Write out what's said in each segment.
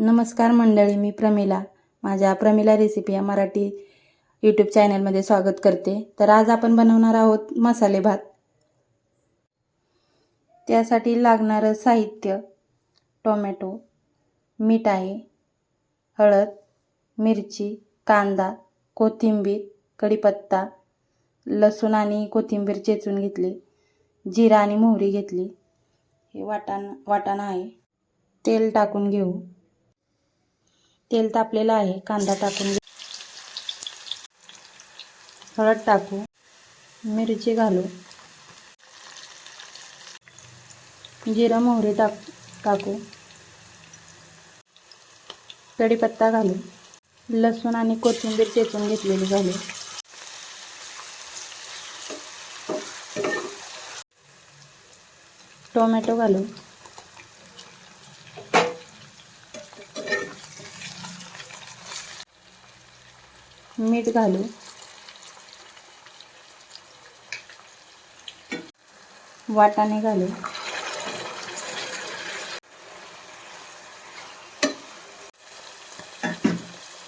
नमस्कार मंडळी मी प्रमिला. माझ्या प्रमिला रेसिपी या मराठी यूट्यूब चॅनलमध्ये स्वागत करते. तर आज आपण बनवणार आहोत मसाले भात. त्यासाठी लागणारं साहित्य टोमॅटो मीठ आहे हळद मिरची कांदा कोथिंबीर कढीपत्ता लसूण आणि कोथिंबीर चेचून घेतली जिरा आणि मोहरी घेतली. हे वाटाण वाटाणा आहे. तेल टाकून घेऊ. तेल तापलेलं आहे कांदा टाकून घेऊ हळद टाकू मिरची घालू. जिरा मोहरी टाक टाकू. कढीपत्ता घालू. लसूण आणि कोथिंबीर चेचून घेतलेली घालू. टोमॅटो घालू. मीठ घालू. वाटाणे घालू.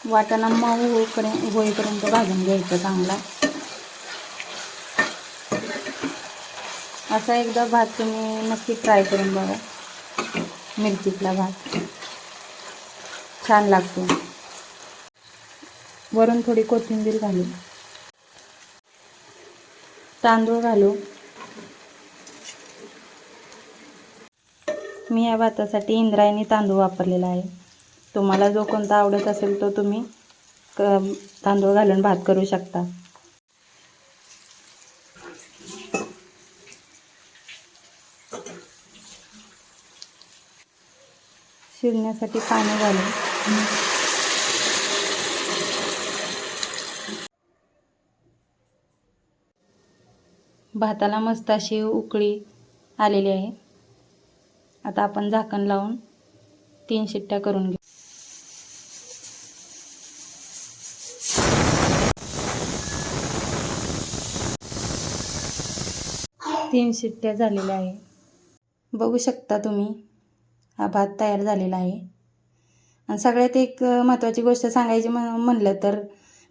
वाटाणा मऊ होईपर्यंत होईपर्यंत भाजून घ्यायचं चांगला. असा एकदा भात तुम्ही नक्की ट्राय करून बघा. मिरचीतला भात. छान लागतो. वरून थोडी कोथिंबीर घालू तांदूळ घालू मी या भातासाठी इंद्रायणी तांदूळ वापरलेला आहे. तुम्हाला जो कोणता आवडत असेल तो तुम्ही क तांदूळ घालून भात करू शकता. शिजण्यासाठी पाणी घालू भाताला मस्त अशी उकळी आलेली आहे. आता आपण झाकण लावून तीन शिट्ट्या करून घेऊ. तीन शिट्ट्या झालेल्या आहे. बघू शकता तुम्ही हा भात तयार झालेला आहे. आणि सगळ्यात एक महत्त्वाची गोष्ट सांगायची म्हणलं तर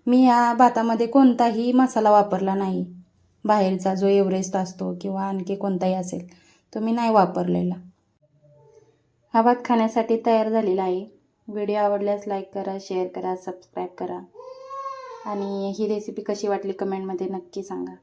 मी ह्या भातामध्ये कोणताही मसाला वापरला नाही. बाहेरचा जो एव्हरेस्ट असतो किंवा आणखी कोणताही असेल तो मी नाही वापरलेला. हा भात खाण्यासाठी तयार झालेला आहे. व्हिडिओ आवडल्यास लाईक करा शेअर करा सबस्क्राईब करा. आणि ही रेसिपी कशी वाटली कमेंटमध्ये नक्की सांगा.